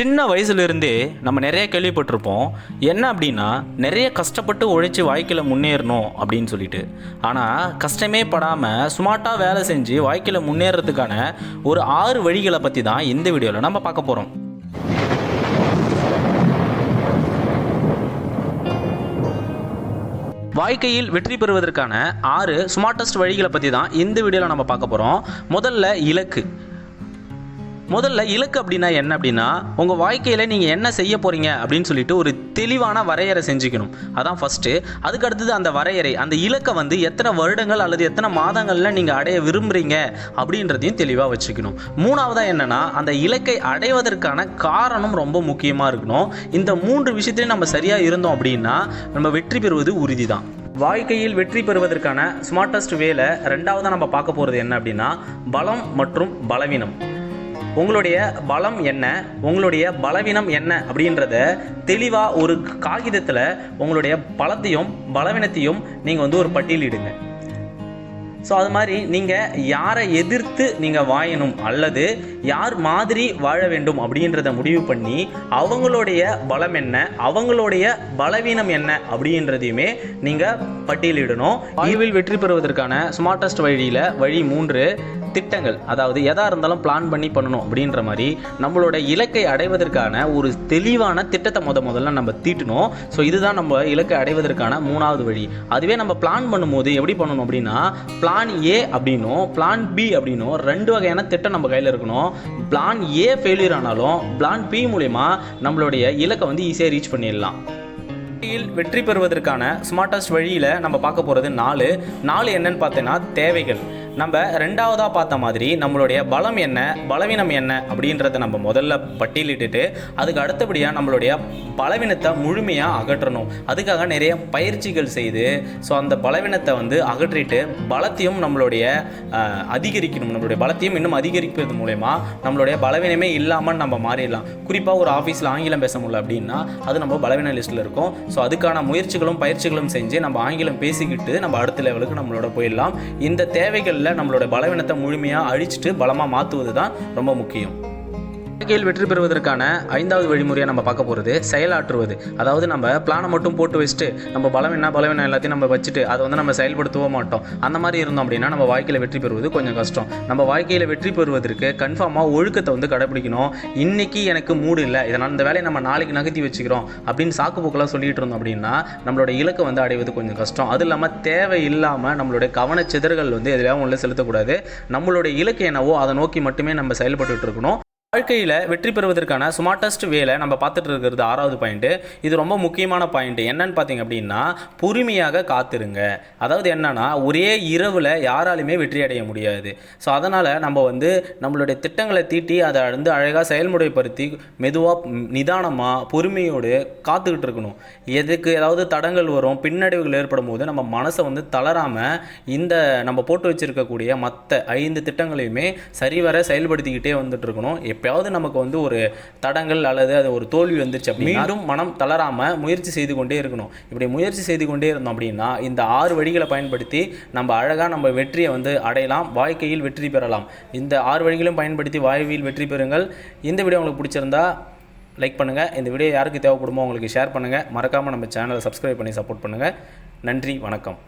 சின்ன வயசுலேருந்தே நம்ம நிறைய கேள்விப்பட்டிருப்போம். என்ன அப்படின்னா நிறைய கஷ்டப்பட்டு உழைச்சி வாழ்க்கையில் முன்னேறணும் அப்படின்னு சொல்லிட்டு. ஆனால் கஷ்டமே படாமல் ஸ்மார்ட்டாக வேலை செஞ்சு வாழ்க்கையில் முன்னேறதுக்கான ஒரு ஆறு வழிகளை பற்றி தான் இந்த வீடியோவில் நம்ம பார்க்க போகிறோம் வாழ்க்கையில் வெற்றி பெறுவதற்கான ஆறு ஸ்மார்ட்டஸ்ட் வழிகளை பற்றி தான் இந்த வீடியோவில் நம்ம பார்க்க போகிறோம் முதல்ல இலக்கு. முதல்ல இலக்கு அப்படின்னா என்ன அப்படின்னா உங்கள் வாழ்க்கையில் நீங்கள் என்ன செய்ய போகிறீங்க அப்படின்னு சொல்லிட்டு ஒரு தெளிவான வரையறை செஞ்சுக்கணும். அதான் ஃபஸ்ட்டு அதுக்கு அடுத்தது அந்த வரையறை அந்த இலக்கை வந்து எத்தனை வருடங்கள் அல்லது எத்தனை மாதங்களில் நீங்கள் அடைய விரும்புகிறீங்க அப்படின்றதையும் தெளிவாக வச்சுக்கணும். மூணாவதாக என்னென்னா அந்த இலக்கை அடைவதற்கான காரணம் ரொம்ப முக்கியமாக இருக்கணும். இந்த மூன்று விஷயத்திலையும் நம்ம சரியாக இருந்தோம் அப்படின்னா நம்ம வெற்றி பெறுவது உறுதி தான் வாழ்க்கையில் வெற்றி பெறுவதற்கான ஸ்மார்ட்டஸ்ட் வேலை ரெண்டாவதாக நம்ம பார்க்க போகிறது என்ன அப்படின்னா பலம் மற்றும் பலவீனம். உங்களுடைய பலம் என்ன? உங்களுடைய பலவீனம் என்ன? அப்படின்றத தெளிவாக ஒரு காகிதத்தில் உங்களுடைய பலத்தையும் பலவீனத்தையும் நீங்கள் வந்து ஒரு பட்டியலிடுங்க ஸோ அது மாதிரி நீங்கள் யாரை எதிர்த்து நீங்கள் வாயணும் அல்லது யார் மாதிரி வாழ வேண்டும் அப்படின்றத முடிவு பண்ணி அவங்களுடைய பலம் என்ன? அவங்களுடைய பலவீனம் என்ன? அப்படின்றதையுமே நீங்கள் பட்டியலிடணும். ஆய்வில் வெற்றி பெறுவதற்கான ஸ்மார்ட்டஸ்ட் வழியில் வழி மூன்று திட்டங்கள் அதாவது எதா இருந்தாலும் பிளான் பண்ணி பண்ணணும் அப்படின்ற மாதிரி நம்மளோட இலக்கை அடைவதற்கான ஒரு தெளிவான திட்டத்தை முத முதல்ல நம்ம தீட்டணும். ஸோ இதுதான் நம்ம இலக்கை அடைவதற்கான மூணாவது வழி. அதுவே நம்ம பிளான் பண்ணும்போது எப்படி பண்ணணும் அப்படின்னா பிளான் ஏ அப்படின்னும் பிளான் பி அப்படின்னும் ரெண்டு வகையான திட்டம் நம்ம கையில் இருக்கணும். பிளான் ஏ ஃபெயிலியர் ஆனாலும் பிளான் பி மூலயமா நம்மளுடைய இலக்கை வந்து ஈஸியாக ரீச் பண்ணிடலாம். வாழ்க்கையில் வெற்றி பெறுவதற்கான ஸ்மார்ட்டஸ்ட் வழியில் நம்ம பார்க்க போகிறது நாலு. நாலு என்னன்னு பார்த்தீங்கன்னா தேவைகள். நம்ம ரெண்டாவதாக பார்த்த மாதிரி நம்மளுடைய பலம் என்ன பலவீனம் என்ன அப்படின்றத நம்ம முதல்ல பட்டியலிட்டுட்டு அதுக்கு அடுத்தபடியாக நம்மளுடைய பலவீனத்தை முழுமையாக அகற்றணும். அதுக்காக நிறைய பயிற்சிகள் செய்து ஸோ அந்த பலவீனத்தை வந்து அகற்றிட்டு பலத்தையும் நம்மளுடைய அதிகரிக்கணும். நம்மளுடைய பலத்தையும் இன்னும் அதிகரிப்பது மூலயமா நம்மளுடைய பலவீனமே இல்லாமல் நம்ம மாறிடலாம். குறிப்பாக ஒரு ஆஃபீஸில் ஆங்கிலம் பேச முடியல அப்படின்னா அது நம்ம பலவீன லிஸ்ட்டில் இருக்கும். ஸோ அதுக்கான முயற்சிகளும் பயிற்சிகளும் செஞ்சு நம்ம ஆங்கிலம் பேசிக்கிட்டு நம்ம அடுத்த லெவலுக்கு நம்மளோட போயிடலாம். இந்த தேவைகள் தேவைகளில் நம்மளோட பலவீனத்தை முழுமையாக அழிச்சிட்டு பலமாக மாற்றுவது தான் ரொம்ப முக்கியம். வாழ்க்கையில் வெற்றி பெறுவதற்கான ஐந்தாவது வழிமுறையை நம்ம பார்க்க போகிறது செயலாற்றுவது. அதாவது நம்ம பிளானை மட்டும் போட்டு வச்சுட்டு நம்ம பலம் என்ன பலவீனம் எல்லாத்தையும் நம்ம வச்சுட்டு அதை வந்து நம்ம செயல்படுத்தவோ மாட்டோம். அந்த மாதிரி இருந்தோம் அப்படின்னா நம்ம வாழ்க்கையில் வெற்றி பெறுவது கொஞ்சம் கஷ்டம். நம்ம வாழ்க்கையில் வெற்றி பெறுவதற்கு கன்ஃபார்மாக ஒழுக்கத்தை வந்து கடைபிடிக்கணும். இன்னைக்கு எனக்கு மூடு இல்லை இதனால் இந்த வேலையை நம்ம நாளைக்கு நகர்த்தி வச்சுக்கிறோம் அப்படின்னு சாக்கு போக்கெல்லாம் சொல்லிட்டு இருந்தோம் அப்படின்னா நம்மளோட இலக்கை வந்து அடைவது கொஞ்சம் கஷ்டம். அது இல்லாமல் தேவை இல்லாமல் நம்மளுடைய கவனச்சிதறல் வந்து எதுலையாவும் உள்ள செலுத்தக்கூடாது. நம்மளுடைய இலக்கு என்னவோ அதை நோக்கி மட்டுமே நம்ம செயல்பட்டு இருக்கணும். வாழ்க்கையில் வெற்றி பெறுவதற்கான ஸ்மார்ட்டஸ்ட் வேலை நம்ம பார்த்துட்டு இருக்கிறது ஆறாவது பாயிண்ட்டு இது ரொம்ப முக்கியமான பாயிண்ட் என்னன்னு பார்த்தீங்க அப்படின்னா பொறுமையாக காத்திருங்க. அதாவது என்னன்னா ஒரே இரவில் யாராலுமே வெற்றி அடைய முடியாது. ஸோ அதனால் நம்ம வந்து நம்மளுடைய திட்டங்களை தீட்டி அதை வந்து அழகாக செயல்முறைப்படுத்தி மெதுவாக நிதானமாக பொறுமையோடு காத்துக்கிட்டு இருக்கணும். எதுக்கு ஏதாவது தடங்கள் வரும் பின்னடைவுகள் ஏற்படும் போது நம்ம மனசை வந்து தளராமல் இந்த நம்ம போட்டு வச்சுருக்கக்கூடிய மற்ற ஐந்து திட்டங்களையுமே சரிவர செயல்படுத்திக்கிட்டே வந்துட்டு இருக்கணும். எப்பயாவது நமக்கு வந்து ஒரு தடங்கள் அல்லது அது ஒரு தோல்வி வந்துருச்சு அப்படி மீண்டும் மனம் தளராம முயற்சி செய்து கொண்டே இருக்கணும். இப்படி முயற்சி செய்து கொண்டே இருந்தோம் அப்படின்னா இந்த ஆறு வழிகளை பயன்படுத்தி நம்ம அழகாக நம்ம வெற்றியை வந்து அடையலாம் வாழ்க்கையில் வெற்றி பெறலாம். இந்த ஆறு வழிகளையும் பயன்படுத்தி வாழ்வில் வெற்றி பெறுங்கள். இந்த வீடியோ உங்களுக்கு பிடிச்சிருந்தா லைக் பண்ணுங்கள் இந்த வீடியோ யாருக்கு தேவைப்படுமோ உங்களுக்கு ஷேர் பண்ணுங்கள் மறக்காமல் நம்ம சேனலை சப்ஸ்கிரைப் பண்ணி சப்போர்ட் பண்ணுங்கள் நன்றி வணக்கம்.